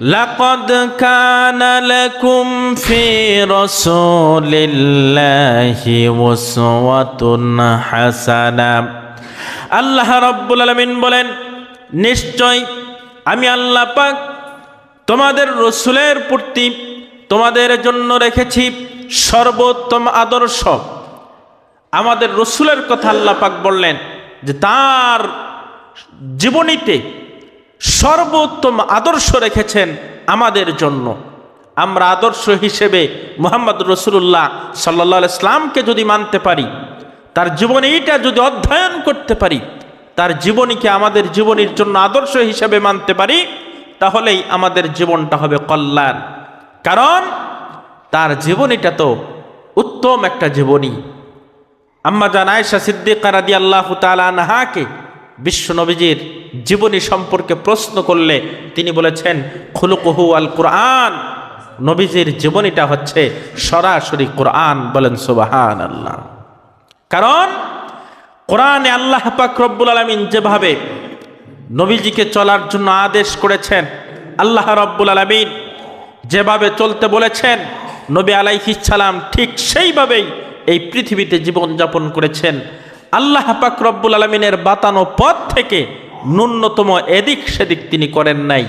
لقد كان لكم في رسول الله أسوة حسنة আল্লাহ রব্বুল আলমিন বলেন নিশ্চয় আমি আল্লাহ পাক তোমাদের রসুলের প্রতি তোমাদের জন্য রেখেছি সর্বোত্তম আদর্শ আমাদের রসুলের কথা আল্লাহ পাক বললেন যে তার জীবনীতে সর্বোত্তম আদর্শ রেখেছেন আমাদের জন্য। আমরা আদর্শ হিসেবে মোহাম্মদ রসুল্লাহ সাল্লা ইসলামকে যদি মানতে পারি, তার জীবনীটা যদি অধ্যয়ন করতে পারি, তার জীবনীকে আমাদের জীবনীর জন্য আদর্শ হিসেবে মানতে পারি, তাহলেই আমাদের জীবনটা হবে কল্যাণ। কারণ তার জীবনীটা তো উত্তম একটা জীবনী। আম্মা জান আয়েশা সিদ্দিকা রাদি আল্লাহ তালাহাকে বিশ্ব নবীজির জীবনী সম্পর্কে প্রশ্ন করলে তিনি বলেছেন, খুলুকহু আল কোরআন। নবীজির জীবনীটা হচ্ছে সরাসরি কোরআন বলেন সুবাহান আল্লাহ কারণ কোরআনে আল্লাহ পাক রব্বুল আলমিন যেভাবে নবীজিকে চলার জন্য আদেশ করেছেন, আল্লাহ রব্বুল আলমিন যেভাবে চলতে বলেছেন, নবী আলাইহিসালাম ঠিক সেইভাবেই এই পৃথিবীতে জীবনযাপন করেছেন। আল্লাহ পাক রব্বুল আলমিনের বাতানো পথ থেকে ন্যূনতম এদিক সেদিক তিনি করেন নাই।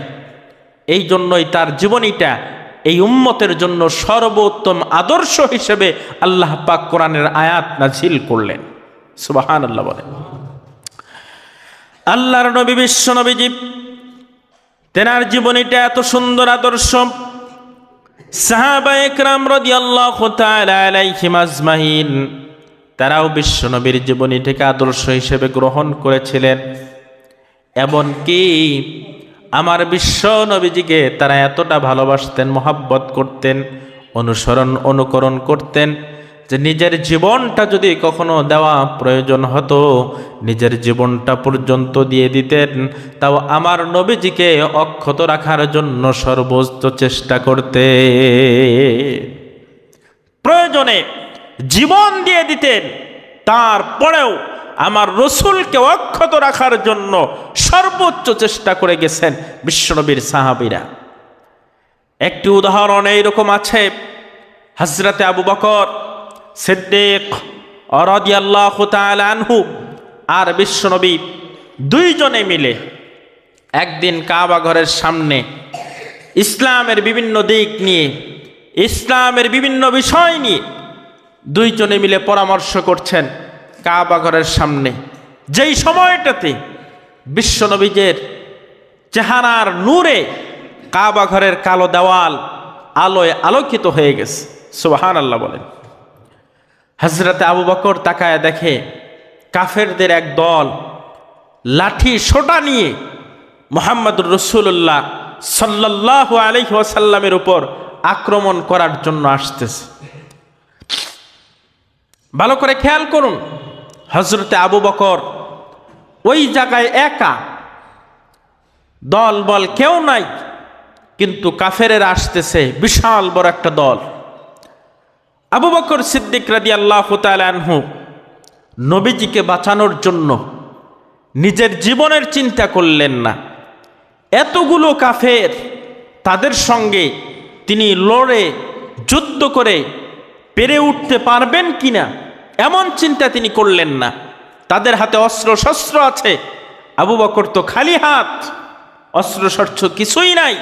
এই জন্যই তার জীবনীটা, এই উম্মতের জন্য সর্বোত্তম আদর্শ হিসেবে আল্লাহ পাক কোরআনের আয়াত নাজিল করলেন। সুবাহান আল্লাহ বলেন। আল্লাহর নবী, বিশ্ব নবীজি, তেনার জীবনীটা এত সুন্দর আদর্শ। সাহাবা একরাম রাদিয়াল্লাহু তাআলা আলাইহিম আজমাইন তারাও বিশ্ব নবীর জীবনীটাকে আদর্শ হিসেবে গ্রহণ করেছিলেন। এমনকি আমার বিশ্ব নবীজিকে তারা এতটা ভালোবাসতেন, মোহাব্বত করতেন, অনুসরণ, অনুকরণ করতেন যে নিজের জীবনটা যদি কখনো দেওয়া প্রয়োজন হতো, নিজের জীবনটা পর্যন্ত দিয়ে দিতেন, তাও আমার নবীজিকে অক্ষত রাখার জন্য সর্বোচ্চ চেষ্টা করতে প্রয়োজনে জীবন দিয়ে দিতেন। তারপরেও আমার রসুলকে অক্ষত রাখার জন্য সর্বোচ্চ চেষ্টা করে গেছেন বিশ্বনবীর সাহাবিরা। একটি উদাহরণ এইরকম আছে। হজরতে আবু বকর সিদ্দিক আনহু আর বিশ্বনবী দুইজনে মিলে একদিন কাবা ঘরের সামনে ইসলামের বিভিন্ন দিক নিয়ে, ইসলামের বিভিন্ন বিষয় নিয়ে দুইজনে মিলে পরামর্শ করছেন কাবা ঘরের সামনে। যেই সময়টাতে বিশ্বনবীজের চেহারার নূরে কাবা ঘরের কালো দেওয়াল আলোয় আলোকিত হয়ে গেছে। সুবাহান আল্লাহ বলেন। হজরতে আবু বকর তাকায় দেখে কাফেরদের এক দল লাঠি সোটা নিয়ে মোহাম্মদুর রসুল্লাহ সাল্লাহ আলহি উপর আক্রমণ করার জন্য আসতেছে। ভালো করে খেয়াল করুন হজরতে আবু বকর ওই জায়গায় একা। দল বল কেউ নাই, কিন্তু কাফেরের আসতেছে, বিশাল বড় একটা দল। আবু বকর সিদ্দিক রাদি আল্লাহ আনহু নবীজিকে বাঁচানোর জন্য নিজের জীবনের চিন্তা করলেন না। এতগুলো কাফের তাদের সঙ্গে তিনি লড়ে, যুদ্ধ করে পেরে উঠতে পারবেন কিনা? এমন চিন্তা তিনি করলেন না। তাদের হাতে অস্ত্র শস্ত্র আছে। আবু বকর তো খালি হাত। অস্ত্র শস্ত্র কিছুই নাই।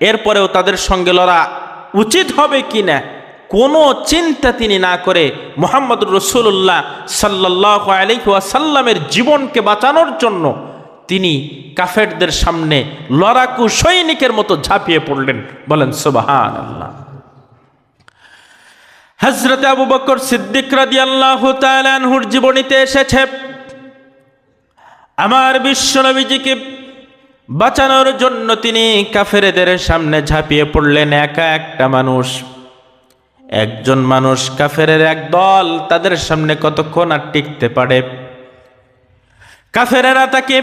এরপরেও তাদের সঙ্গে লড়া উচিত হবে কিনা? কোনো চিন্তা তিনি না করে মোহাম্মদ রসুল্লাহ সাল্লাহ আলহাসাল্লামের জীবনকে বাঁচানোর জন্য তিনি কাফেরদের সামনে লড়াকু সৈনিকের মতো ঝাঁপিয়ে পড়লেন। বলেন সুবাহান আল্লাহ হজরত আবু বকর সিদ্দিক তালহুর জীবনীতে এসেছে, আমার বিশ্বনবীজিকে বাঁচানোর জন্য তিনি কাফেরেদের সামনে ঝাঁপিয়ে পড়লেন। একা একটা মানুষ, একজন মানুষ কাফেরের এক দল তাদের সামনে কতক্ষণ আর টিকতে পারে? কাফেরেরা তাকে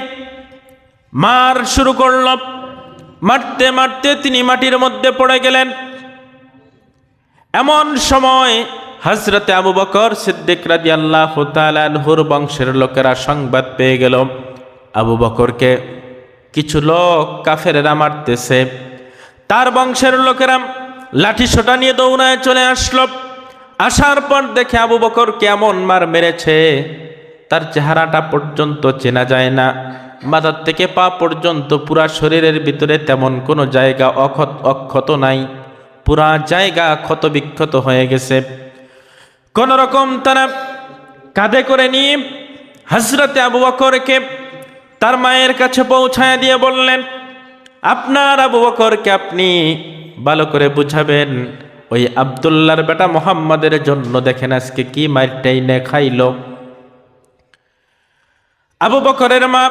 মার শুরু করল, মারতে মারতে তিনি মাটির মধ্যে পড়ে গেলেন। এমন সময় হজরতে আবু বকর সিদ্দিক রাজি আল্লাহ তালহুর বংশের লোকেরা সংবাদ পেয়ে গেল। আবু বকরকে কিছু লোক কাফেরেরা মারতেছে। তার বংশের লোকেরা লাঠি সোটা নিয়ে দৌড়ায় চলে আসলো। আসার পর দেখে আবু বকর কেমন মার মেরেছে। তার চেহারাটা পর্যন্ত চেনা যায় না। মাথার থেকে পা পর্যন্ত পুরা শরীরের ভিতরে তেমন কোনো জায়গা অক্ষত অক্ষত নাই। পুরা জায়গা ক্ষত বিক্ষত হয়ে গেছে। কোন রকম তারা কাঁধে করে নিয়ে হজরতে আবু বকরকে তার মায়ের কাছে পৌঁছায় দিয়ে বললেন, আপনার আবু বকরকে আপনি ভালো করে বুঝাবেন। ওই আবদুল্লার বেটা মোহাম্মদের জন্য দেখেন আজকে কি মারটাই নে খাইল। আবু বকরের মা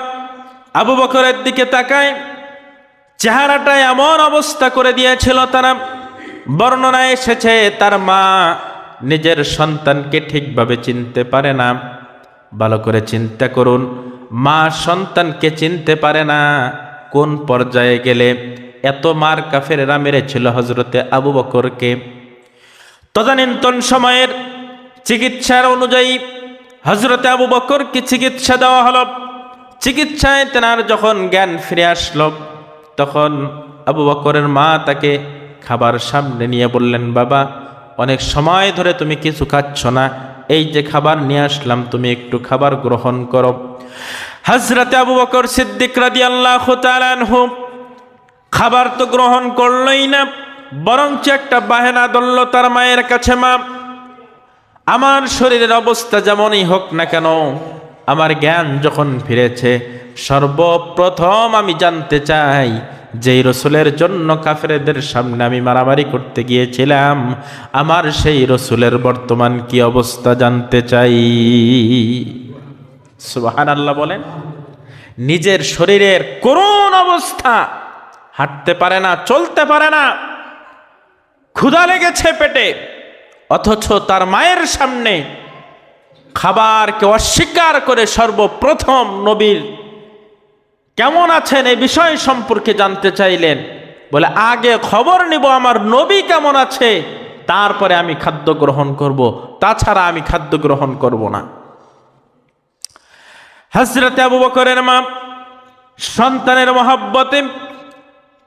আবু বকরের দিকে তাকায় চেহারাটা এমন অবস্থা করে দিয়েছিল তারা বর্ণনা এসেছে, তার মা নিজের সন্তানকে ঠিকভাবে চিনতে পারে না। ভালো করে চিন্তা করুন, মা সন্তানকে চিনতে পারে না। কোন পর্যায়ে গেলে এত মার কাফেরেরা মেরেছিল হজরতে আবু বকরকে? তদানীন্তন সময়ের চিকিৎসার অনুযায়ী হজরতে আবু বকরকে চিকিৎসা দেওয়া হলো। চিকিৎসায় তেনার যখন জ্ঞান ফিরে আসলো, তখন আবু বকরের মা তাকে খাবার সামনে নিয়ে বললেন, বাবা, অনেক সময় ধরে তুমি কিছু খাচ্ছ না। এই যে খাবার নিয়ে আসলাম, তুমি একটু খাবার গ্রহণ করো। হজরতে আবু বকর সিদ্দিক রাদি আল্লাহ খাবার তো গ্রহণ করলই না, বরঞ্চ একটা বাহেনা দলল তার মায়ের কাছে, মা, আমার শরীরের অবস্থা যেমনই হোক না কেন, আমার জ্ঞান যখন ফিরেছে সর্বপ্রথম আমি জানতে চাই, যেই রসুলের জন্য কাফেরদের সামনে আমি মারামারি করতে গিয়েছিলাম, আমার সেই রসুলের বর্তমান কি অবস্থা জানতে চাই। সুবাহান আল্লাহ বলেন, নিজের শরীরের করুণ অবস্থা হাঁটতে পারে না, চলতে পারে না, ক্ষুধা লেগেছে পেটে, অথচ তার মায়ের সামনে খাবারকে অস্বীকার করে সর্বপ্রথম নবীর কেমন আছেন? এই বিষয় সম্পর্কে জানতে চাইলেন। বলে, আগে খবর নিব আমার নবী কেমন আছে, তারপরে আমি খাদ্য গ্রহণ করব। তাছাড়া আমি খাদ্য গ্রহণ করব না। হজরতে আবু বকরের মা, সন্তানের মহাব্বতে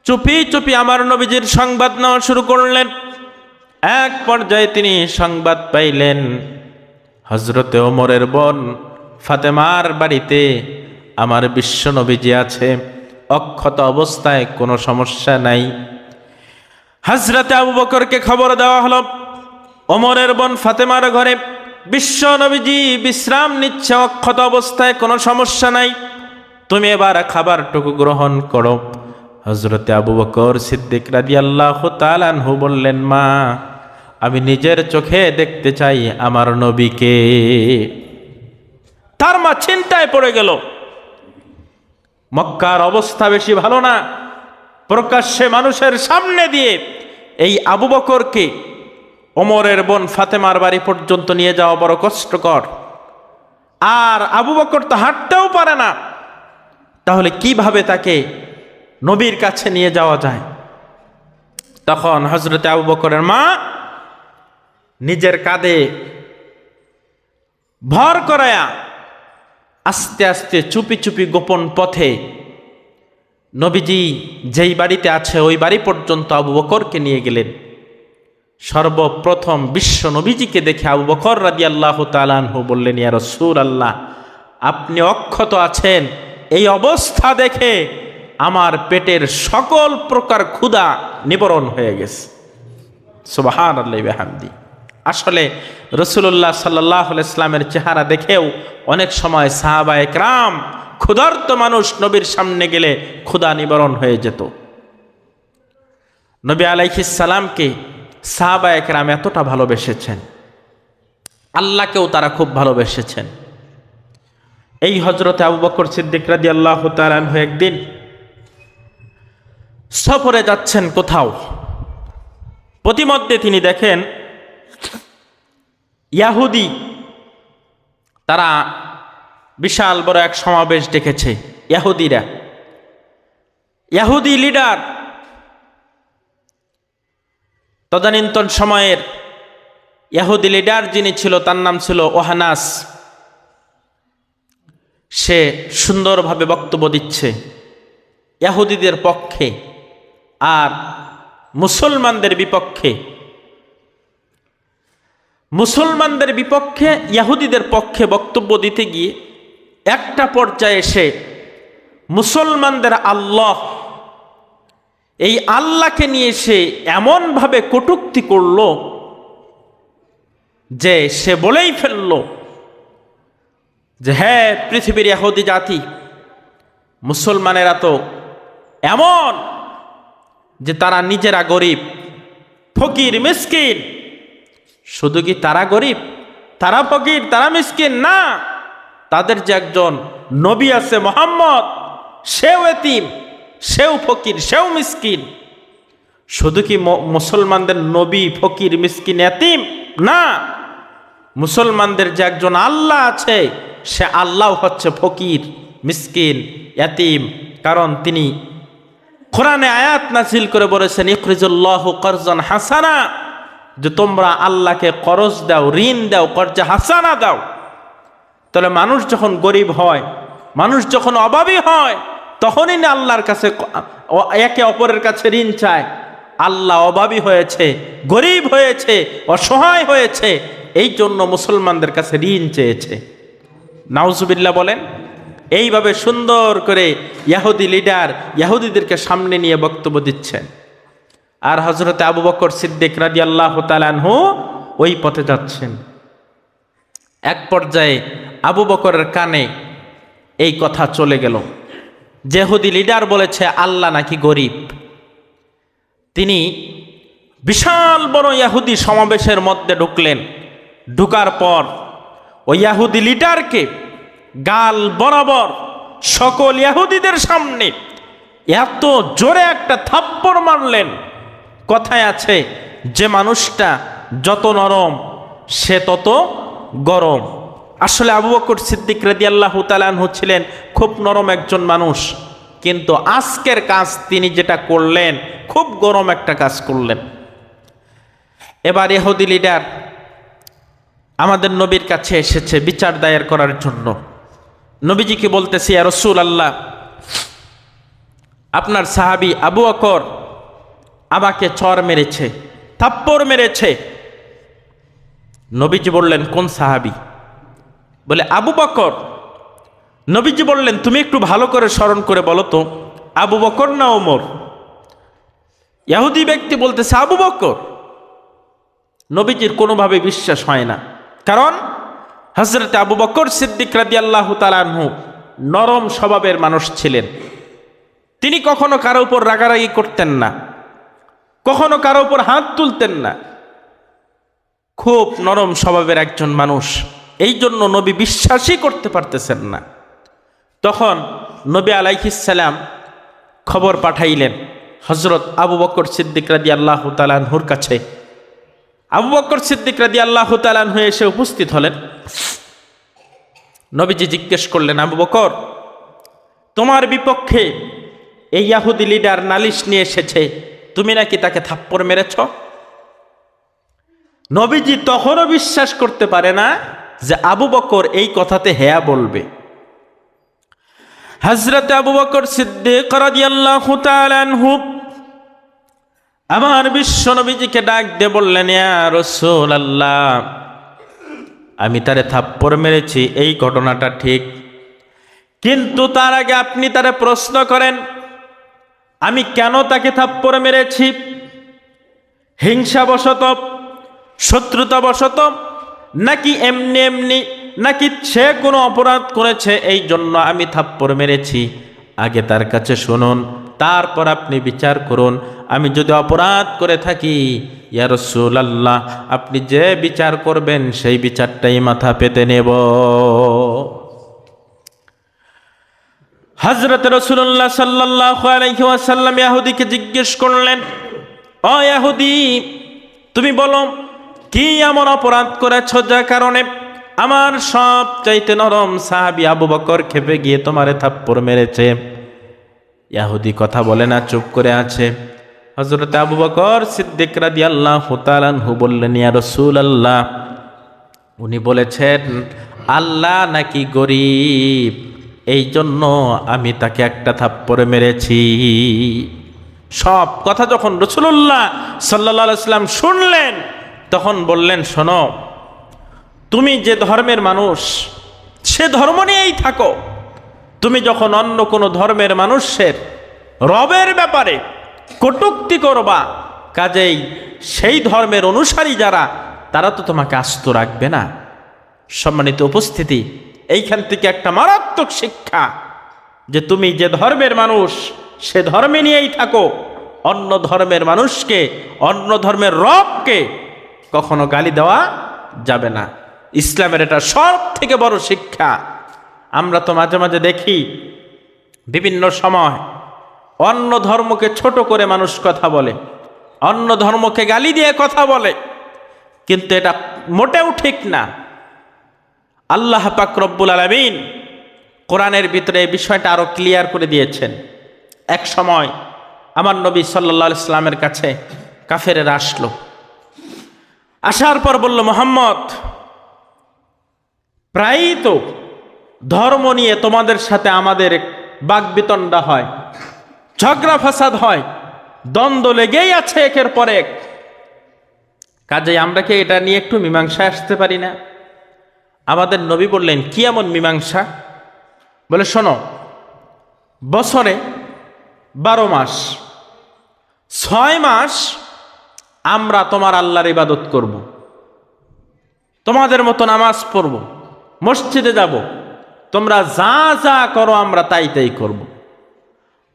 চুপি চুপি আমার নবীজির সংবাদ নেওয়া শুরু করলেন। এক পর্যায়ে তিনি সংবাদ পাইলেন হজরতে ওমরের বোন ফাতেমার বাড়িতে আমার বিশ্ব নবীজি আছে, অক্ষত অবস্থায় কোনো সমস্যা নাই। হজরতে আবু বকরকে খবর দেওয়া হলো, ওমরের বোন ফাতেমার ঘরে বিশ্ব নবীজি বিশ্রাম নিচ্ছে, অক্ষত অবস্থায় কোনো সমস্যা নাই। তুমি এবার খাবারটুকু গ্রহণ করো। হজরতে আবু বকর সিদ্দিক রাজি আল্লাহ তালানহু বললেন, মা, আমি নিজের চোখে দেখতে চাই আমার নবীকে। তার মা চিন্তায় পড়ে গেল। মক্কার অবস্থা বেশি ভালো না। প্রকাশ্যে মানুষের সামনে দিয়ে এই আবু বকরকে, ওমরের বোন ফাতেমার বাড়ি পর্যন্ত নিয়ে যাওয়া বড় কষ্টকর। আর আবু বকর তো হাঁটতেও পারে না। তাহলে কীভাবে তাকে নবীর কাছে নিয়ে যাওয়া যায়? তখন হজরতে আবু বকরের মা নিজের কাঁধে ভর করায়া আস্তে আস্তে চুপি চুপি গোপন পথে নবীজি যেই বাড়িতে আছে ওই বাড়ি পর্যন্ত আবু বকরকে নিয়ে গেলেন। সর্বপ্রথম বিশ্ব নবীজিকে দেখে আবু বকর রাদি আল্লাহ তালানহু বললেন, ইয়া রসুল আল্লাহ আপনি অক্ষত আছেন। এই অবস্থা দেখে আমার পেটের সকল প্রকার ক্ষুধা নিবরণ হয়ে গেছে। সুবাহান আল্লাহ বেহামদি আসলে রসুল্লাহ সাল্লাহ ইসলামের চেহারা দেখেও অনেক সময় সাহাবা একরাম ক্ষুধার্ত মানুষ নবীর সামনে গেলে ক্ষুধা নিবারণ হয়ে যেত। নবী আলাইহিসালামকে সাহাবা একরাম এতটা ভালোবেসেছেন। আল্লাহকেও তারা খুব ভালোবেসেছেন। এই হজরতে আবু বকর সিদ্দিক রাদি আল্লাহ তালানহ একদিন সফরে যাচ্ছেন কোথাও। প্রতিমধ্যে তিনি দেখেন ইয়াহুদি, তারা বিশাল বড় এক সমাবেশ ডেকেছে ইয়াহুদিরা। ইয়াহুদি লিডার তদানীন্তন সময়ের ইয়াহুদি লিডার যিনি ছিল, তার নাম ছিল ওহানাস। সে সুন্দরভাবে বক্তব্য দিচ্ছে ইয়াহুদিদের পক্ষে আর মুসলমানদের বিপক্ষে। মুসলমানদের বিপক্ষে, ইয়াহুদিদের পক্ষে বক্তব্য দিতে গিয়ে একটা পর্যায়ে এসে মুসলমানদের আল্লাহ, এই আল্লাহকে নিয়ে সে এমনভাবে কটুক্তি করল যে সে বলেই ফেলল যে হ্যাঁ পৃথিবীর ইহুদি জাতি, মুসলমানেরা তো এমন যে তারা নিজেরা গরিব, ফকির, মিসকিন শুধু কি তারা গরিব? তারা ফকির, তারা মিসকিন? না। তাদের যে একজন নবী আছে মোহাম্মদ, সেও এতিম, সেও ফকির, সেও মিসকিন। শুধু কি মুসলমানদের নবী, ফকির, মিসকিন, এতিম? না। মুসলমানদের যে একজন আল্লাহ আছে, সে আল্লাহ হচ্ছে ফকির, মিসকিন, এতিম। কারণ তিনি কোরআনে আয়াত নাজিল করে বলেছেন ইকরিজুল্লাহ করজন হাসানা। যে তোমরা আল্লাহকে করজ দাও, ঋণ দাও, কর্জা হাসানা দাও। তাহলে মানুষ যখন গরিব হয়, মানুষ যখন অভাবী হয়, তখনই না আল্লাহর কাছে একে অপরের কাছে ঋণ চায়। আল্লাহ অভাবী হয়েছে, গরিব হয়েছে, অসহায় হয়েছে, এই জন্য মুসলমানদের কাছে ঋণ চেয়েছে। নাউজুবিল্লাহ বলেন, এইভাবে সুন্দর করে ইয়াহুদি লিডার ইয়াহুদিদেরকে সামনে নিয়ে বক্তব্য দিচ্ছেন। আর হজরতে আবু বকর সিদ্দিক রাজি আল্লাহ তালানহু ওই পথে যাচ্ছেন। এক পর্যায়ে আবু বকরের কানে এই কথা চলে গেল। যেহুদি লিডার বলেছে, আল্লাহ নাকি গরিব? তিনি বিশাল বড় ইয়াহুদি সমাবেশের মধ্যে ঢুকলেন। ঢুকার পর ওই ইয়াহুদি লিডারকে গাল বরাবর সকল ইয়াহুদিদের সামনে এত জোরে একটা থাপ্পড় মারলেন কথায় আছে, যে মানুষটা যত নরম, সে তত গরম। আসলে আবু বকর সিদ্দিক রেদি আল্লাহ তালানহু ছিলেন খুব নরম একজন মানুষ, কিন্তু আজকের কাজ তিনি যেটা করলেন, খুব গরম একটা কাজ করলেন। এবার এহুদি লিডার আমাদের নবীর কাছে এসেছে বিচার দায়ের করার জন্য। নবীজিকে বলতেছি রসুল আল্লাহ আপনার সাহাবি আবু আকর আমাকে চর মেরেছে, থাপ্পড় মেরেছে। নবীজি বললেন, কোন সাহাবি? বলে, আবু বকর। নবীজি বললেন, তুমি একটু ভালো করে স্মরণ করে বলো তো, আবু বকর না ওমর? ইহুদি ব্যক্তি বলতেছে, আবু বকর। নবীজির কোনোভাবে বিশ্বাস হয় না। কারণ হজরত আবু বকর সিদ্দিক রাদি আল্লাহ তালানহু নরম স্বভাবের মানুষ ছিলেন। তিনি কখনো কারও উপর রাগারাগি করতেন না। কখনো কারও উপর হাত তুলতেন না। খুব নরম স্বভাবের একজন মানুষ। এই জন্য নবী বিশ্বাসই করতে পারতেছেন না। তখন নবী আলাইহিসাল্লাম খবর পাঠাইলেন হজরত আবু বকর সিদ্দিক রাদি আল্লাহ তালানহুর কাছে। আবু বকর সিদ্দিক রাদি আল্লাহ তালানহু এসে উপস্থিত হলেন। নবীজি জিজ্ঞেস করলেন, আবু বকর, তোমার বিপক্ষে এই ইয়াহুদি লিডার নালিশ নিয়ে এসেছে। তুমি নাকি তাকে থাপ্পড় মেরেছ? নবীজি তখনও বিশ্বাস করতে পারে না যে আবু বকর এই কথাতে হ্যাঁ বলবে। হজরত আবু বকর সিদ্দিক আমার বিশ্ব নবীজিকে ডাক দিয়ে বললেন রাসূলুল্লাহ, আমি তারে থাপ্পড় মেরেছি, এই ঘটনাটা ঠিক। কিন্তু তার আগে আপনি তারে প্রশ্ন করেন আমি কেন তাকে থাপ্পড় মেরেছি? হিংসাবশত, শত্রুতাবশত, নাকি এমনি এমনি, নাকি সে কোনো অপরাধ করেছে? এই জন্য আমি থাপ্পড় মেরেছি। আগে তার কাছে শুনুন, তারপর আপনি বিচার করুন। আমি যদি অপরাধ করে থাকি, ইয়া রাসূলুল্লাহ, আপনি যে বিচার করবেন, সেই বিচারটাই মাথা পেতে নেব। হজরত রসুল্লাহ সাল্লাহ আলহিহাসাল্লাম ইয়াহুদিকে জিজ্ঞেস করলেন, ও ইয়াহুদি, তুমি বলো, কি এমন অপরাধ করেছ যার কারণে আমার সব চাইতে নরম সাহাবি আবু বকর খেপে গিয়ে তোমারে থাপ্পড় মেরেছে? ইয়াহুদি কথা বলে না, চুপ করে আছে। হজরত আবু বকর সিদ্দিক রাদি আল্লাহ হুতালানহু বললেন, ইয়া রসুল আল্লাহ উনি বলেছেন, আল্লাহ নাকি গরিব। এই জন্য আমি তাকে একটা থাপ্পড়ে মেরেছি। সব কথা যখন রসুল্লাহ সাল্লা সাল্লাম শুনলেন, তখন বললেন, শোনো, তুমি যে ধর্মের মানুষ, সে ধর্ম নিয়েই থাকো। তুমি যখন অন্য কোনো ধর্মের মানুষের রবের ব্যাপারে কটুক্তি করবা, কাজেই সেই ধর্মের অনুসারী যারা, তারা তো তোমাকে আস্ত রাখবে না। সম্মানিত উপস্থিতি এইখান থেকে একটা মারাত্মক শিক্ষা যে তুমি যে ধর্মের মানুষ, সে ধর্মে নিয়েই থাকো। অন্য ধর্মের মানুষকে, অন্য ধর্মের রবকে কখনো গালি দেওয়া যাবে না। ইসলামের এটা সব থেকে বড় শিক্ষা। আমরা তো মাঝে মাঝে দেখি বিভিন্ন সময় অন্য ধর্মকে ছোট করে মানুষ কথা বলে, অন্য ধর্মকে গালি দিয়ে কথা বলে, কিন্তু এটা মোটেও ঠিক না। আল্লাহ পাক রব্বুল আলমিন কোরআনের ভিতরে এই বিষয়টা আরও ক্লিয়ার করে দিয়েছেন। এক সময় আমার নবী সাল্লা ইসলামের কাছে কাফেরেরা আসলো। আসার পর বলল, মোহাম্মদ, প্রায়ই তো ধর্ম নিয়ে তোমাদের সাথে আমাদের বাগবিতণ্ডা হয়, ঝগড়া ফাসাদ হয়, দ্বন্দ্ব লেগেই আছে একের পর এক। কাজেই আমরা কি এটা নিয়ে একটু মীমাংসায় আসতে পারি না? আমাদের নবী বললেন, কি এমন মীমাংসা বলে, শোনো, বছরে বারো মাস, ছয় মাস আমরা তোমার আল্লাহর ইবাদত করব। তোমাদের মতো নামাজ পড়ব, মসজিদে যাব, তোমরা যা যা করো আমরা তাই তাই করব।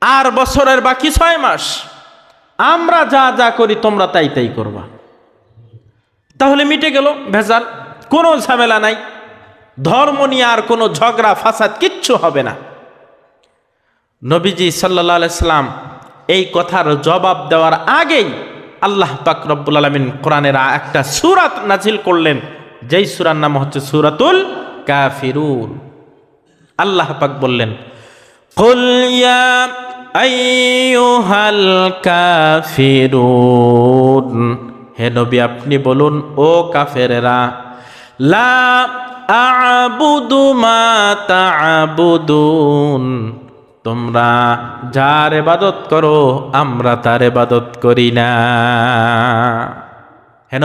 আর বছরের বাকি ছয় মাস আমরা যা যা করি তোমরা তাই তাই করবা তাহলে মিটে গেল, ভেজাল, কোনো ঝামেলা নাই ধর্ম নিয়ে আর কোনো ঝগড়া, ফাসাদ কিচ্ছু হবে না। নবীজি সাল্লা সাল্লাম এই কথার জবাব দেওয়ার আগেই আল্লাহ পাক রব্বুল আলমিন কোরআনের একটা সুরাত নাজিল করলেন। যেই সুরার নাম হচ্ছে সুরাতুল কাফিরুল আল্লাহ পাক বললেন কাফিরুন। হে নবী, আপনি বলুন, ও কাফেরেরা, লা আবুদু মা তা'বুদুন তোমরা যার এবাদত করো, আমরা তার এবাদত করি না। হে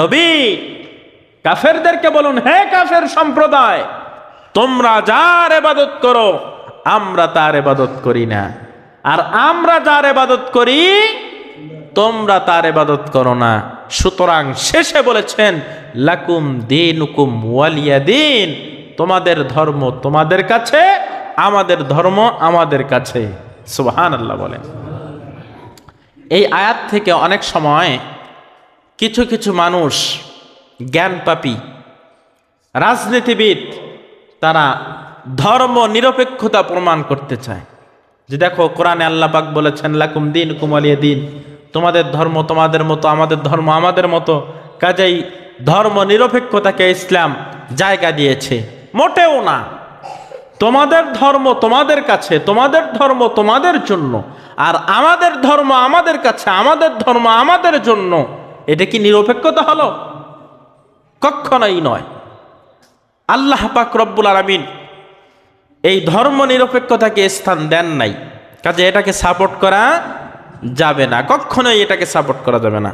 কাফেরদেরকে বলুন, হে কাফের সম্প্রদায়, তোমরা যার এবাদত করো, আমরা তার এবাদত করি না। আর আমরা যার এবাদত করি, তোমরা তার এবাদত করো না। সুতরাং শেষে বলেছেন লাকুম দিন হুকুম ওয়ালিয়া দিন তোমাদের ধর্ম তোমাদের কাছে, আমাদের ধর্ম আমাদের কাছে। সুবহান আল্লাহ বলেন। এই আয়াত থেকে অনেক সময় কিছু কিছু মানুষ, জ্ঞানপাপী, রাজনীতিবিদ, তারা ধর্ম নিরপেক্ষতা প্রমাণ করতে চায়। যে দেখো, কোরআনে পাক বলেছেন, লাকুম দিন কুমালিয়া দিন তোমাদের ধর্ম তোমাদের মতো, আমাদের ধর্ম আমাদের মতো। কাজেই ধর্ম নিরপেক্ষতাকে ইসলাম জায়গা দিয়েছে। মোটেও না। তোমাদের ধর্ম তোমাদের কাছে, তোমাদের ধর্ম তোমাদের জন্য। আর আমাদের ধর্ম আমাদের কাছে, আমাদের ধর্ম আমাদের জন্য। এটা কি নিরপেক্ষতা হলো? কখনোই নয়। আল্লাহ পাক রব্বুল আলমিন এই ধর্ম নিরপেক্ষতাকে স্থান দেন নাই। কাজে এটাকে সাপোর্ট করা যাবে না। কখনোই এটাকে সাপোর্ট করা যাবে না।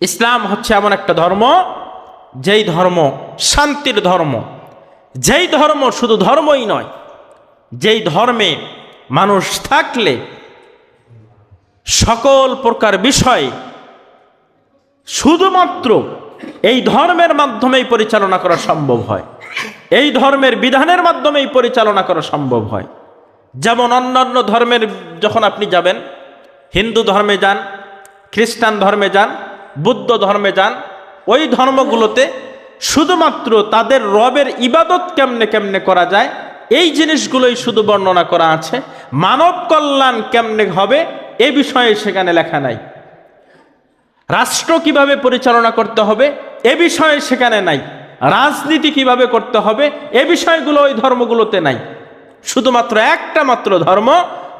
ইসলাম হচ্ছে এমন একটা ধর্ম, যেই ধর্ম শান্তির ধর্ম। যেই ধর্ম শুধু ধর্মই নয়, যেই ধর্মে মানুষ থাকলে সকল প্রকার বিষয় শুধুমাত্র এই ধর্মের মাধ্যমেই পরিচালনা করা সম্ভব হয়। এই ধর্মের বিধানের মাধ্যমেই পরিচালনা করা সম্ভব হয়। যেমন অন্যান্য ধর্মের যখন আপনি যাবেন, হিন্দু ধর্মে যান, খ্রিস্টান ধর্মে যান বুদ্ধ ধর্মে যান, ওই ধর্মগুলোতে শুধুমাত্র তাদের রবের ইবাদত কেমনে কেমনে করা যায়, এই জিনিসগুলোই শুধু বর্ণনা করা আছে। মানব কল্যাণ কেমনে হবে, এ বিষয়ে সেখানে লেখা নাই। রাষ্ট্র কীভাবে পরিচালনা করতে হবে, এ বিষয়ে সেখানে নাই। রাজনীতি কীভাবে করতে হবে, এ বিষয়গুলো ওই ধর্মগুলোতে নাই। শুধুমাত্র একটা মাত্র ধর্ম,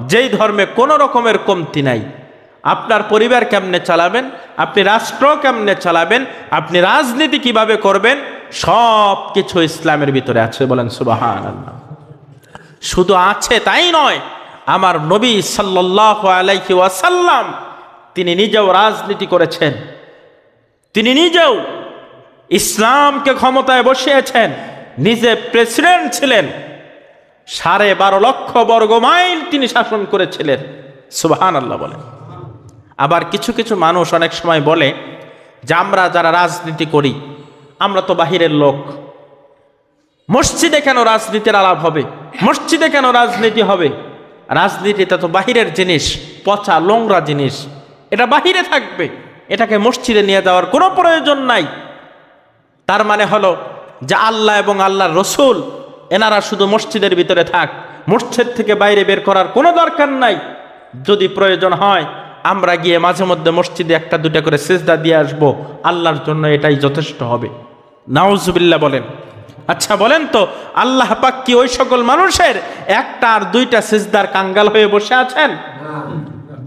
যেই ধর্মে কোনো রকমের কমতি নাই। আপনার পরিবার কেমনে চালাবেন? আপনি রাষ্ট্র কেমনে চালাবেন? আপনি রাজনীতি কীভাবে করবেন? সব কিছু ইসলামের ভিতরে আছে বলেন সুবাহান শুধু আছে তাই নয়, আমার নবী সাল্লাহ আলাইহি ওয়াসাল্লাম তিনি নিজেও রাজনীতি করেছেন। তিনি নিজেও ইসলামকে ক্ষমতায় বসিয়েছেন। নিজে প্রেসিডেন্ট ছিলেন। সাড়ে বারো লক্ষ বর্গ মাইল তিনি শাসন করেছিলেন। সুবাহান আল্লাহ বলেন। আবার কিছু কিছু মানুষ অনেক সময় বলে, যে আমরা যারা রাজনীতি করি, আমরা তো বাহিরের লোক। মসজিদে কেন রাজনীতির আলাপ হবে? মসজিদে কেন রাজনীতি হবে? রাজনীতিটা তো বাহিরের জিনিস, পচা, নোংরা জিনিস। এটা বাহিরে থাকবে। এটাকে মসজিদে নিয়ে যাওয়ার কোনো প্রয়োজন নাই। তার মানে হলো যে আল্লাহ এবং আল্লাহর রসুল, এনারা শুধু মসজিদের ভিতরে থাক। মসজিদ থেকে বাইরে বের করার কোনো দরকার নাই। যদি প্রয়োজন হয় আমরা গিয়ে মাঝে মধ্যে মসজিদে একটা দুটা করে সেজদা দিয়ে আসব, আল্লাহর জন্য এটাই যথেষ্ট হবে। নাউজুবিল্লাহ বলেন। আচ্ছা বলেন তো, আল্লাহ পাক কি ওই সকল মানুষের একটা আর দুইটা সেজদার কাঙ্গাল হয়ে বসে আছেন?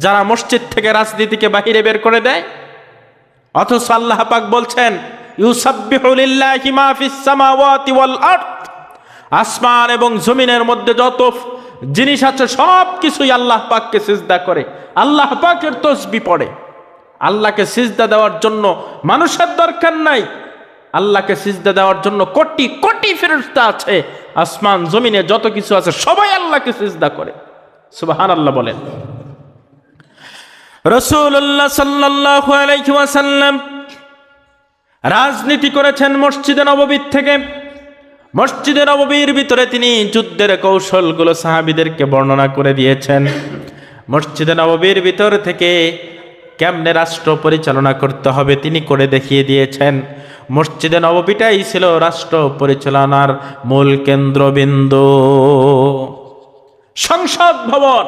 যারা মসজিদ থেকে রাজনীতিকে বাহিরে বের করে দেয়? অথচ আল্লাহ পাক বলছেন, ইউসাব্বিহু লিল্লাহি মা ফিস সামাওয়াতি ওয়াল আরদ। আসমান এবং জমিনের মধ্যে যত জিনিস আছে সব কিছুই আল্লাহ পাককে সিজদা করে। আল্লাহ পাকের তসবি পড়ে। আল্লাহকে সিজদা দেওয়ার জন্য মানুষের দরকার নাই। আল্লাহকে সিজদা দেওয়ার জন্য কোটি কোটি ফেরস্তা আছে। আসমান, জমিনে যত কিছু আছে, সবাই আল্লাহকে সিজদা করে। সুবাহান আল্লাহ বলেন রসুল্লাহ সাল্লাহ রাজনীতি করেছেন মসজিদে নববীর থেকে। মসজিদে নববীর ভিতরে তিনি যুদ্ধের কৌশলগুলো সাহাবিদেরকে বর্ণনা করে দিয়েছেন। মসজিদে নববীর ভিতর থেকে কেমনে রাষ্ট্র পরিচালনা করতে হবে তিনি করে দেখিয়ে দিয়েছেন। মসজিদে নববীটাই ছিল রাষ্ট্র পরিচালনার মূল কেন্দ্রবিন্দু। সংসদ ভবন,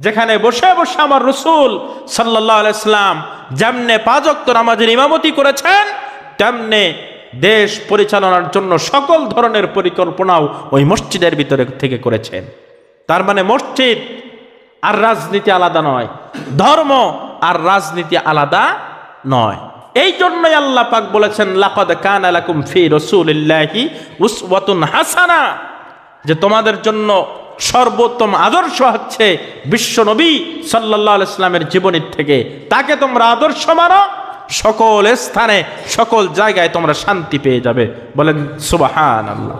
যেখানে বসে বসে আমার রসুল সাল্লাহ আলাইসলাম যেমনে পাঁচক্ত নামাজের ইমামতি করেছেন, তেমনে দেশ পরিচালনার জন্য সকল ধরনের পরিকল্পনাও ওই মসজিদের ভিতরে থেকে করেছেন তার মানে মসজিদ আর রাজনীতি আলাদা নয়, ধর্ম আর রাজনীতি আলাদা নয়। এই জন্যই আল্লাহ পাক বলেছেন, লাকাদ কান আলাকুম ফি রাসূলিল্লাহি উসওয়াতুন হাসানা যে তোমাদের জন্য সর্বোত্তম আদর্শ হচ্ছে বিশ্ব নবী সাল্লাহ ইসলামের জীবনীর থেকে। তাকে তোমরা আদর্শ মানো সকল স্থানে সকল জায়গায় তোমরা শান্তি পেয়ে যাবে। বলেন সুবাহান আল্লাহ